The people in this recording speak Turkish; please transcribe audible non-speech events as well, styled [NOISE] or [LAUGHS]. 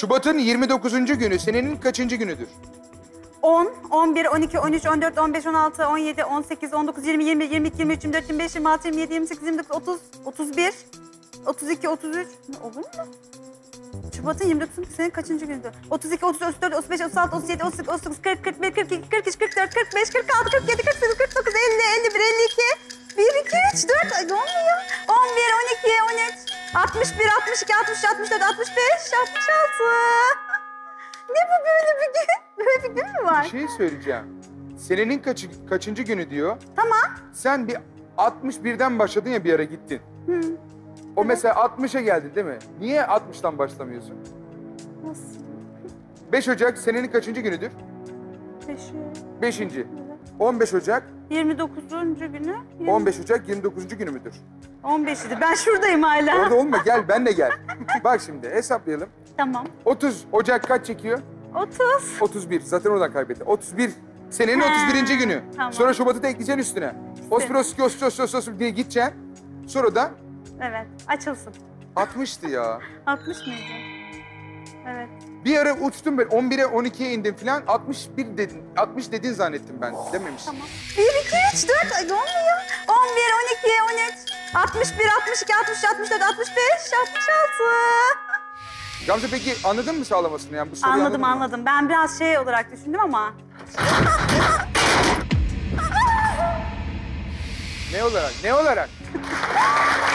Şubat'ın 29. günü senenin kaçıncı günüdür? 10, 11, 12, 13, 14, 15, 16, 17, 18, 19, 20, 21, 22, 23, 24, 25, 26, 27, 28, 29, 30, 31, 32, 33. Ne olur mu? Şubat'ın 29. senin kaçıncı gündü? 32, 33, 34, 35, 36, 37, 38, 39, 40, 41, 42, 43, 44, 45, 46, 47, 48, 49, 50, 51, 52, 1, 2, 3, 4. Ay ne oluyor? 11, 12, 13, 61, 62, 63, 64, 65, 66. Ne bu böyle bir gün? [LAUGHS] Böyle bir gün mü var? Bir şey söyleyeceğim. Senenin kaçı, kaçıncı günü diyor. Tamam. Sen bir 61'den başladın ya bir ara gittin. Hı. O mesela 60'a geldin değil mi? Niye 60'tan başlamıyorsun? Nasıl? 5 Ocak senenin kaçıncı günüdür? Beşi. 5. 15 Ocak, 29. günü. 15 Ocak 29. günü müdür? 15'idi. Ben şuradayım hala. Orada olma [LAUGHS] gel ben de gel. Bak şimdi hesaplayalım. Tamam. 30 Ocak kaç çekiyor? 30. 31. Zaten oradan kaybetti. 31. Senenin He, 31. günü. tamam. Sonra Şubat'ı da ekleyeceksin üstüne. Ospiroski, ospiroski diye gideceksin. Sonra da Evet. Açılsın. 60'tı ya. 60 mıydı? Evet. Bir ara uçtum ben 11'e 12'ye indim falan 61 dedin. 60 dedin zannettim ben. Dememiş. Tamam. 1, 2, 3, 4. Ay ne oluyor? 11, 12, 13. 61, 62, 63, 64, 65, 66. Gamze peki anladın mı sağlamasını yani bu soruyu Anladım anladın mı? anladım. Ben biraz şey olarak düşündüm ama. Ne olarak? Ne olarak? [LAUGHS]